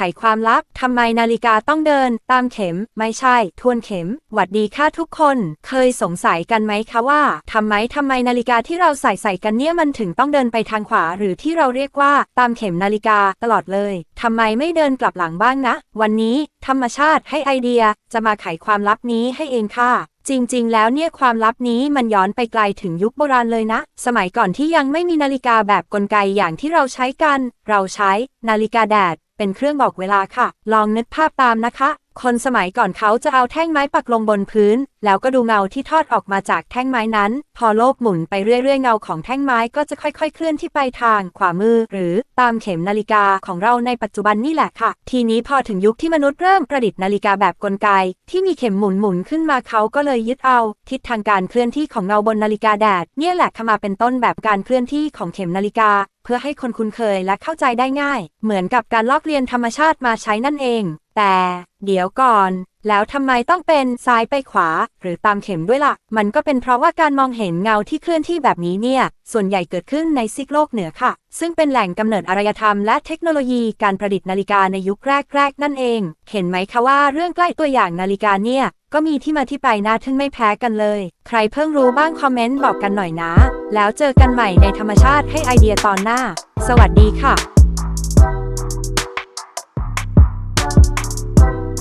ไขความลับ ทำไมนาฬิกาต้องเดิน ตามเข็ม ไม่ใช่ ทวนเข็ม หวัดดีค่ะทุกคน เคยสงสัยกันไหมคะว่า ทำไมทำไมนาฬิกาที่เราใส่ใส่กันเนี่ยมันถึงต้องเดินไปทางขวา หรือที่เราเรียกว่า ตามเข็มนาฬิกาตลอดเลย ทำไมไม่เดินกลับหลังบ้างนะ วันนี้ ธรรมชาติให้ไอเดีย จะมาไขความลับนี้ให้เองค่ะจริง ๆ แล้วเนี่ยความลับนี้มันย้อนไปไกลถึงยุคโบราณเลยนะ สมัยก่อนที่ยังไม่มีนาฬิกาแบบกลไกอย่างที่เราใช้กัน เราใช้นาฬิกาแดด เป็นเครื่องบอกเวลาค่ะ ลองนึกภาพตามนะคะ คนสมัยก่อนเขาจะเอาแท่งไม้ปักลงบนพื้น แล้วก็ดูเงาที่ทอดออกมาจากแท่งไม้นั้น พอโลกหมุนไปเรื่อยๆ เงาของแท่งไม้ก็จะค่อยๆ เคลื่อนที่ไปทางขวามือ หรือตามเข็มนาฬิกาของเราในปัจจุบันนี่แหละค่ะ ทีนี้พอถึงยุคที่มนุษย์เริ่มประดิษฐ์นาฬิกาแบบกลไก ที่มีเข็มหมุนหมุนขึ้นมาเขาก็เลยยึดเอา ทิศทางการเคลื่อนที่ของเงาบนนาฬิกาแดดเนี่ยแหละเข้ามาเป็นต้นแบบการเคลื่อนที่ของเข็มนาฬิกาเพื่อให้คนคุ้นเคยและเข้าใจได้ง่าย เหมือนกับการลอกเลียนธรรมชาติมาใช้นั่นเองแต่เดี๋ยวก่อน แล้วทำไมต้องเป็นซ้ายไปขวา หรือตามเข็มด้วยล่ะ มันก็เป็นเพราะว่าการมองเห็นเงาที่เคลื่อนที่แบบนี้เนี่ย ส่วนใหญ่เกิดขึ้นในซีกโลกเหนือค่ะ ซึ่งเป็นแหล่งกำเนิดอารยธรรมและเทคโนโลยีการประดิษฐ์นาฬิกาในยุคแรก ๆ นั่นเอง เห็นไหมคะว่าเรื่องใกล้ตัวอย่างนาฬิกาเนี่ย ก็มีที่มาที่ไปน่าทึ่งไม่แพ้กันเลย ใครเพิ่งรู้บ้างคอมเมนต์บอกกันหน่อยนะ แล้วเจอกันใหม่ในธรรมชาติให้ไอเดียตอนหน้า สวัสดีค่ะ